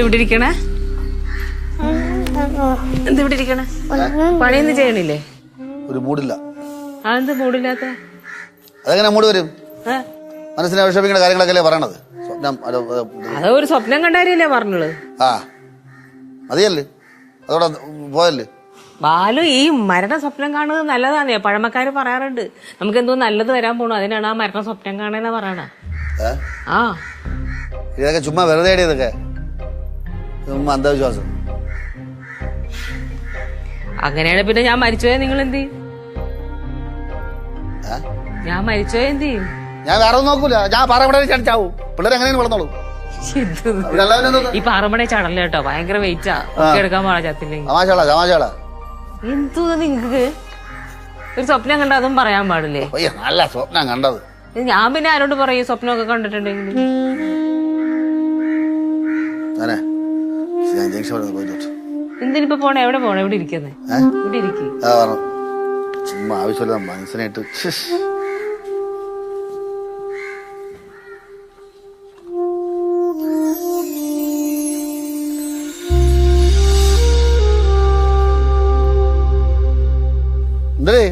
ഇവിടെ ഇരിക്കണേ? എന്തിവിടെ ഇരിക്കണേ? പണിയൊന്നും ചെയ്യണില്ലേ? ഒരു മൂടില്ല. അതെന്ത് മൂടില്ലാത്ത? അതെങ്ങനെ മൂട് വരും? മനസ്സിനെ വിഷമിക്കുന്ന കാര്യങ്ങളൊക്കെ അല്ലേ പറയണത്? സ്വപ്നം അത് ഒരു സ്വപ്നം കണ്ടാരല്ലേ പറഞ്ഞത് ആ മതിയല്ലേ? അതോടെ പോയല്ലേ? ബാലു ഈ മരണ സ്വപ്നം കാണുന്നത് നല്ലതാണ്. പഴമക്കാര് പറയാറുണ്ട്. നമുക്ക് എന്തോ നല്ലത് വരാൻ പോണു. അതിനാണ് ആ മരണ സ്വപ്നം കാണുന്ന പറയണ. ആ. ഇതൊക്കെ ചുമ്മാ വെറുതെ ഇതൊക്കെ ചുമ്മാ അന്ധവിശ്വാസം. അങ്ങനെയാണ് പിന്നെ ഞാൻ മരിച്ചോയെ നിങ്ങൾ എന്ത് ചെയ്യും ഞാൻ മരിച്ചുപോയ എന്ത്? ചെയ്യും ഞാൻ വേറെ ഒന്നും നോക്കൂല. ഞാൻ പാറമടയിൽ ചടിച്ചാവും പിള്ളേർ എങ്ങനെയാണ് വളർന്നോളൂ. ഈ പാറമടയിൽ ചടല കേട്ടോ? ഭയങ്കര വെയിറ്റാ എടുക്കാൻ പാടാ ചത്തില്ലെങ്കിൽ തമാശകളാ തമാശകളാ. എന്തോ നിങ്ങക്ക്? ഒരു സ്വപ്നം കണ്ട അതും പറയാൻ പാടില്ലേ? അയ്യ നല്ല സ്വപ്നം കണ്ടത്. ഞാൻ പിന്നെ ആരോട് പറയും സ്വപ്നമൊക്കെ കണ്ടിട്ടുണ്ടെങ്കിൽ ഞാനേ ഞാൻ ജംഗ്ഷൻ വരെ ഒന്ന് പോയിട്ട് എന്തിനിപ്പോ പോണേ? എവിടെ പോണേ? ഇവിടെ ഇരിക്കുന്നേ? ഇവിടെ ഇരിക്കും. ആ പറഞ്ഞു. ചുമ്മാ ആവശ്യമില്ല മനസ്സിനായിട്ട്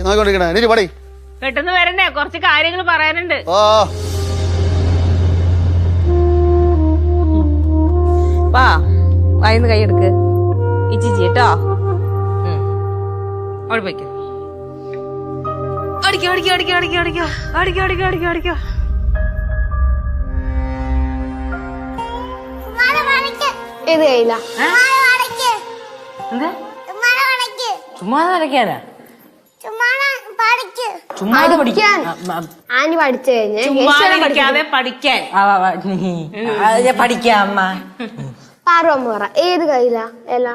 നോക്കിക്കൊണ്ടിരിക്കണേ. പടി. പെട്ടെന്ന് വരണ്ടേ? കുറച്ച് കാര്യങ്ങൾ പറയാനുണ്ട്. ഓ. വാ വായിന്ന് കൈയെടുക്ക് ഇച്ചിച്ചി കേട്ടോ? ഉം. അവിടെ പോയിക്കോ. അടിക്കോ അടിക്കോ അടിക്കോ അടിക്കോ അടിക്കോ അടിക്കോ അടിക്കോ അടിക്കോ അടിക്കോ ഇത് കയ്യില? എന്താ? ചുമ്മാ വരയ്ക്കാനാ? ചുമ്മാ പഠിക്കാൻ. ആനി പഠിച്ചു കഴിഞ്ഞ് പഠിക്കാൻ. പഠിക്കാം അമ്മ. പാറു അമ്മ പറ ഏത് കയ്യിലാ എല.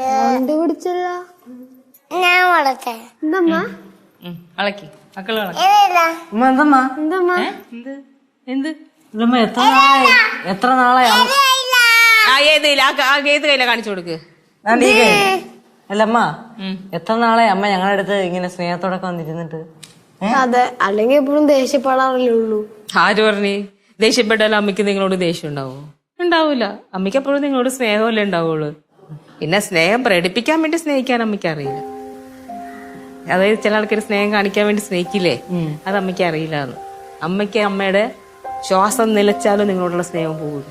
കണ്ടുപിടിച്ചല്ല ഞാൻ എന്തമ്മ? മക്കൾ എന്ത്? എത്ര നാളായി? എത്ര നാളായി? കയ്യിലാ ഏത് കയ്യില കാണിച്ചു കൊടുക്ക്? ദാണ്ട് ഈ കൈ. അല്ല അമ്മ ഉം. എത്ര നാളെ അമ്മ ഞങ്ങളുടെ അടുത്ത് ഇങ്ങനെ സ്നേഹത്തോടെ വന്നിരുന്നിട്ട്? അതെ അല്ലെങ്കിൽ എപ്പോഴും ദേഷ്യപ്പെടാറല്ലേ ഉള്ളൂ. ആര് പറഞ്ഞു? ദേഷ്യപ്പെട്ടാലും അമ്മയ്ക്ക് നിങ്ങളോട് ദേഷ്യം ഉണ്ടാവോ? ഉണ്ടാവൂല. അമ്മയ്ക്ക് എപ്പോഴും നിങ്ങളോട് സ്നേഹമല്ലേ ഉണ്ടാവുള്ളൂ. പിന്നെ സ്നേഹം പ്രകടിപ്പിക്കാൻ വേണ്ടി സ്നേഹിക്കാൻ അമ്മയ്ക്ക് അറിയില്ല. അതായത് ചില ആൾക്കാർ സ്നേഹം കാണിക്കാൻ വേണ്ടി സ്നേഹിക്കില്ലേ? അത് അമ്മയ്ക്ക് അറിയില്ല എന്ന് അമ്മയ്ക്ക് അമ്മയുടെ ശ്വാസം നിലച്ചാലും നിങ്ങളോടുള്ള സ്നേഹം പോകും.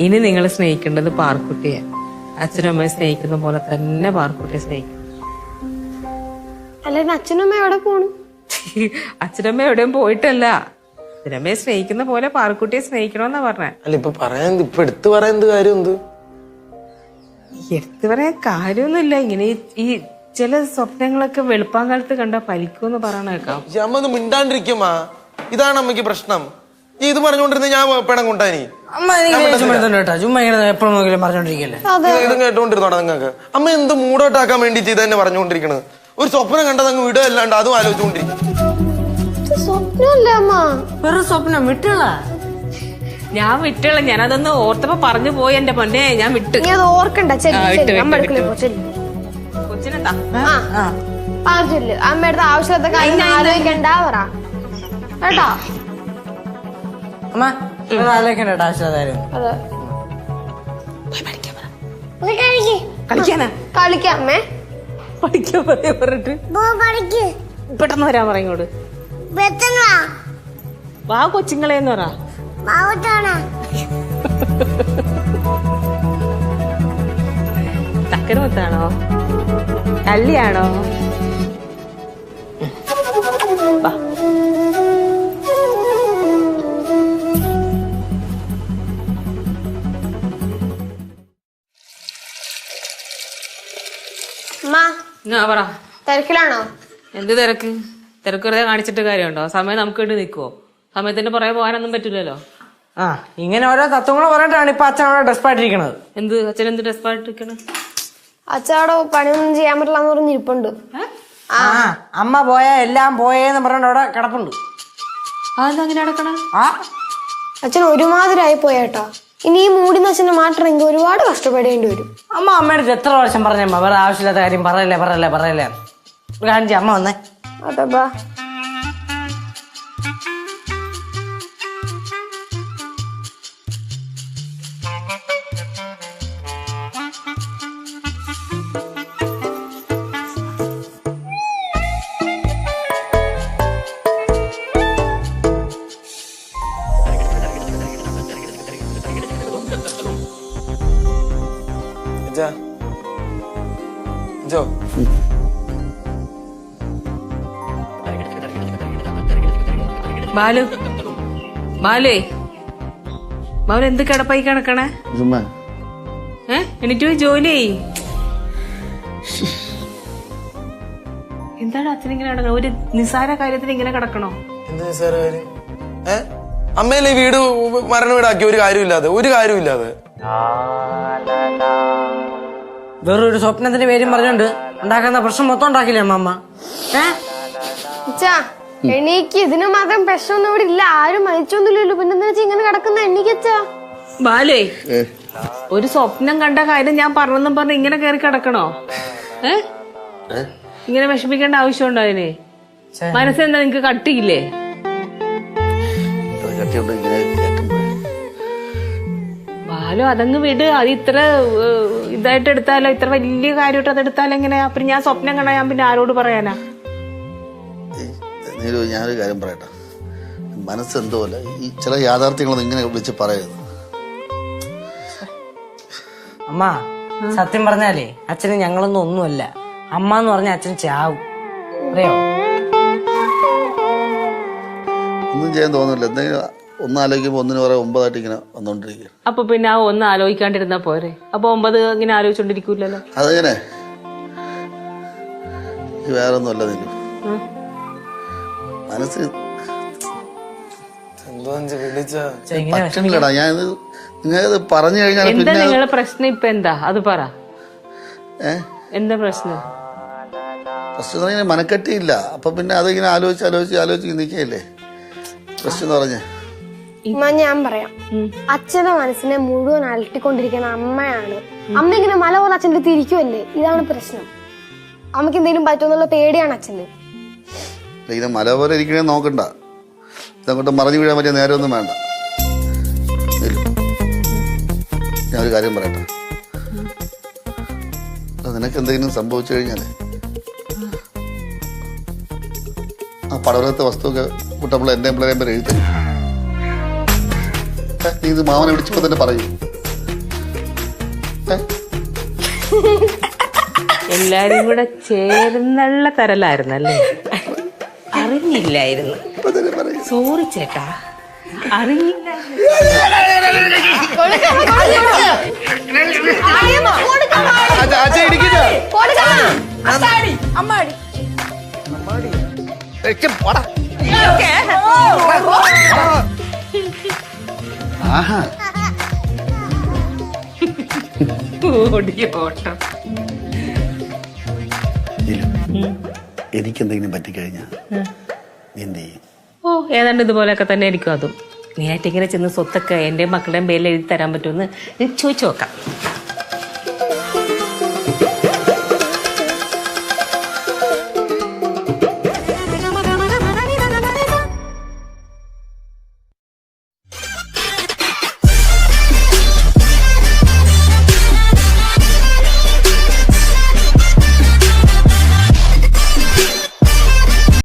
ഇനി നിങ്ങൾ സ്നേഹിക്കേണ്ടത് പാർക്കുട്ടിയെ അച്ഛനും അമ്മയെ സ്നേഹിക്കുന്ന പോലെ തന്നെ പാർക്കുട്ടിയെ സ്നേഹിക്കും. അല്ലെങ്കിൽ അച്ഛനമ്മ എവിടെ പോണു? അച്ഛനമ്മ എവിടെയും പോയിട്ടല്ല. അച്ഛനമ്മയെ സ്നേഹിക്കുന്ന പോലെ പാർക്കുട്ടിയെ സ്നേഹിക്കണമെന്നാ പറഞ്ഞേ. അല്ല ഇപ്പൊ പറയാൻ ഇപ്പൊ എടുത്തു പറയാൻ എന്ത് കാര്യം എന്ത് എടുത്തു പറയാൻ കാര്യമൊന്നുമില്ല. ഇങ്ങനെ ഈ- ചില സ്വപ്നങ്ങളൊക്കെ വെളുപ്പാങ്കാലത്ത് കണ്ട ഫലിക്കുമെന്ന് പറയണേക്കാം അമ്മ മിണ്ടാണ്ടിരിക്കുമാ ഇതാണ് അമ്മയ്ക്ക് പ്രശ്നം. നീ ഇത് പറഞ്ഞുകൊണ്ടിരുന്ന ഞാൻ പെണം കൊണ്ടാനി അമ്മ കേട്ടോ. ചുമ്മാ ഇങ്ങനെ എപ്പോഴും നോക്കിയാലും പറഞ്ഞോണ്ടിരിക്കല്ലേ ഇത് കേട്ടോണ്ടിരുന്നോടാ നിങ്ങൾക്ക്? അമ്മ എന്ത് മൂടോട്ടാക്കാൻ വേണ്ടി ഇത് തന്നെ പറഞ്ഞുകൊണ്ടിരിക്കണത്? ഒരു സ്വപ്നം കണ്ടത് അങ്ങ് വിടുക അല്ലാണ്ട് അതും ആലോചിച്ചുകൊണ്ടിരിക്കും സ്വപ്നമല്ല അമ്മ? വെറും സ്വപ്നം. വിട്ടുള്ള ഞാൻ വിട്ടുള്ള ഞാൻ അതൊന്ന് ഓർത്തപ്പോ പറഞ്ഞു പോയി എന്റെ പൊന്നെ. ഞാൻ വിട്ടു. നീ അത് ഓർക്കണ്ട. ചെല്ലു ആ, വിട്ടു, അമ്മ വിട്ടു, പോ ചെല്ലു. കൊച്ചിനെന്താ? ആ പറഞ്ഞു ചെല്ലു. അമ്മയുടെ ആവശ്യത്തെ കാര്യം ആലോചിക്കണ്ട പറ. കേട്ടോ? അമ്മ കളിക്കാമേ പഠിക്കാൻ പറയാ പറഞ്ഞിട്ട്. പെട്ടെന്ന് വരാൻ പറയോട് വാ. കൊച്ചുങ്ങളെന്ന് പറ. തക്കനമത്താണോ കല്ലിയാണോ പറ. തിരക്കിലാണോ? എന്ത് തിരക്ക്? തിരക്ക് വെറുതെ കാണിച്ചിട്ട് കാര്യമുണ്ടോ? സമയം നമുക്ക് വേണ്ടി നിൽക്കുവോ സമയത്തിന്റെ പുറകെ പോകാനൊന്നും പറ്റില്ലല്ലോ. ആ ഇങ്ങനെ ഓരോ തത്വങ്ങൾ പറഞ്ഞിട്ടാണ് ഇപ്പൊ അച്ഛൻ അവിടെ ഡെസ്പായിട്ടിരിക്കണത്. എന്ത്? അച്ഛൻ എന്ത് ഡ്രസ്സായിട്ടിരിക്കണത് അച്ഛൻ അവിടെ പണിയൊന്നും ചെയ്യാൻ പറ്റില്ല എന്ന് പറഞ്ഞിരിപ്പുണ്ട് ആ അമ്മ പോയ എല്ലാം പോയേന്ന് പറഞ്ഞോണ്ട് അവിടെ കിടപ്പുണ്ട്. അതെന്താ അങ്ങനെ അടക്കണ ആ. അച്ഛൻ ഒരുമാതിരി ആയി പോയേട്ടാ. ഇനി ഈ മൂടി നശനം മാത്രം എങ്കിൽ ഒരുപാട് കഷ്ടപ്പെടേണ്ടി വരും. അമ്മ അമ്മയുടെ എത്ര പ്രാവശ്യം പറഞ്ഞമ്മ വേറെ ആവശ്യമില്ലാത്ത കാര്യം പറയല്ലേ പറയല്ലേ പറയല്ലേ. കാണിച്ചേ അമ്മ വന്നേ. അതാ ഇജ്ജാ. ഇജ്ജോ. ബാലു. ബാലേ. ബാലു എന്ത് കിടപ്പായി കിടക്കണേ? ചുമ്മാ. ഏ? എന്നിട്ട് പോയി ജോലി ചെയ്യ്. എന്താണ് അച്ഛൻ ഇങ്ങനെ കിടക്കണം? ഒരു നിസാര കാര്യത്തിന് ഇങ്ങനെ കിടക്കണോ? എന്ത് നിസാര കാര്യം? ഏ? അമ്മയല്ലേ വീട് മരണ വീടാക്കി? ഒരു കാര്യമില്ലാതെ ഒരു കാര്യമില്ലാതെ വേറൊരു സ്വപ്നത്തിന്റെ പേരും പറഞ്ഞോണ്ട് ഉണ്ടാക്കുന്ന പ്രശ്നം മൊത്തം ഉണ്ടാക്കില്ലേ അമ്മ എണീക്ക് ഇതിന് മാത്രം പ്രശ്നമൊന്നും ഇവിടെ ഇല്ല. ആരും മരിച്ചൊന്നുമില്ലല്ലോ. പിന്നെ ഇങ്ങനെ കിടക്കുന്ന? എണീക്കച്ചാ ബാലേ ഒരു സ്വപ്നം കണ്ട കാര്യം ഞാൻ പറഞ്ഞെന്നും പറഞ്ഞ് ഇങ്ങനെ കയറി കിടക്കണോ? ഏ? ഇങ്ങനെ വിഷമിക്കേണ്ട ആവശ്യമുണ്ടോ അതിന്? മനസ്സെന്താ നിങ്ങക്ക് കട്ടിയില്ലേ? കേൾക്കുമ്പോഴേ അതങ്ങ് വിട്. അത് ഇത്ര ഇതായിട്ട് എടുത്താലോ? ഇത്ര വലിയ കാര്യമായിട്ട് അത് എടുത്താലോ എങ്ങനെയാ അപ്പൊ ഞാൻ സ്വപ്നം കണ്ടാ ഞാൻ പിന്നെ ആരോട് പറയാനാ? നീരു ഞാനൊരു കാര്യം പറയട്ടെ. മനസ്സ് എന്തോ അല്ല ഈ ചില യാഥാർത്ഥ്യങ്ങളൊന്നും ഇങ്ങനെ വിളിച്ച് പറയരുത്. അമ്മ സത്യം പറഞ്ഞാലേ അച്ഛന് ഞങ്ങളൊന്നും ഒന്നുമല്ല. അമ്മ എന്ന് പറഞ്ഞ അച്ഛൻ ചാവും. അറിയോ? ഒന്നും ചെയ്യാൻ തോന്നുന്നില്ല. എന്തെങ്കിലും ഒന്ന് ആലോചിക്കുമ്പോൾ ഒന്നിന് പറയാൻ ഒമ്പതായിട്ട് ഇങ്ങനെ വന്നുകൊണ്ടിരിക്കുക അപ്പൊ പിന്നെ ആ ഒന്ന് ആലോചിക്കാണ്ടിരുന്നാ പോരെ? അപ്പൊ ഒമ്പത് ഇങ്ങനെ ആലോചിച്ചോണ്ടിരിക്കൂലല്ലോ? അതെങ്ങനെ വേറെ ഒന്നുമല്ല നിന്നു മനസ്സ് എന്തോ വിളിച്ച? ഛെ, ഞാൻ നിങ്ങൾ പറഞ്ഞു കഴിഞ്ഞാൽ എന്താ പിന്നെ നിങ്ങളെ പ്രശ്നം ഇപ്പൊ എന്താ? അത് പറ. എന്താ പ്രശ്നം? പ്രശ്നം എന്ന് പറഞ്ഞാൽ മനക്കെട്ടിയില്ല. അപ്പൊ പിന്നെ അതിങ്ങനെ ആലോചിച്ച് ആലോചിച്ച് ആലോചിച്ച് നിൽക്കുകയല്ലേ? പ്രശ്നം എന്ന് പറഞ്ഞേ. ഞാൻ പറയാം. അച്ഛന്റെ മനസ്സിനെ മുഴുവൻ അലട്ടിക്കൊണ്ടിരിക്കുന്ന അമ്മയാണ്. അമ്മ ഇങ്ങനെ മല പോലെ അച്ഛന്റെ തിരിക്കുമല്ലേ ഇതാണ് പ്രശ്നം. അമ്മയ്ക്ക് എന്തെങ്കിലും പറ്റുമെന്നുള്ള പേടിയാണ് അച്ഛന്. മല പോലെ ഇരിക്കണേ നോക്കണ്ട. ഇതങ്ങോട്ട് മറിഞ്ഞു വീഴാൻ പറ്റിയ നേരമൊന്നും വേണ്ട. ഞാൻ ഒരു കാര്യം പറയട്ടെ? അത് നിനക്ക് എന്തെങ്കിലും സംഭവിച്ചു കഴിഞ്ഞാലേ? ആ പടവലത്തെ വസ്തുവൊക്കെ കുട്ടമ്പിള്ള എന്റെ പിള്ളേരെ പേര് എഴുതി നീ ഇത് മാമനെ വിളിച്ചപ്പോ തന്നെ പറയൂ. എല്ലാരും കൂടെ ചേർന്നുള്ള തരലായിരുന്നല്ലേ? അറിഞ്ഞില്ലായിരുന്നു. സോറി ചേട്ടാ. അറിഞ്ഞില്ല. അമ്മാടി അമ്മാടി. ആഹാ. എനിക്കെന്തെങ്കിലും പറ്റിക്കഴിഞ്ഞാ എന്ത് ചെയ്യും? ഓ ഏതാണ്ട് ഇതുപോലെയൊക്കെ തന്നെ ആയിരിക്കും അതും. നീ ആയിട്ട് ഇങ്ങനെ ചെന്ന് സ്വത്തൊക്കെ എന്റെ മക്കളുടെയും പേരിൽ എഴുതി തരാൻ പറ്റുമെന്ന് ചോദിച്ചു നോക്കാം.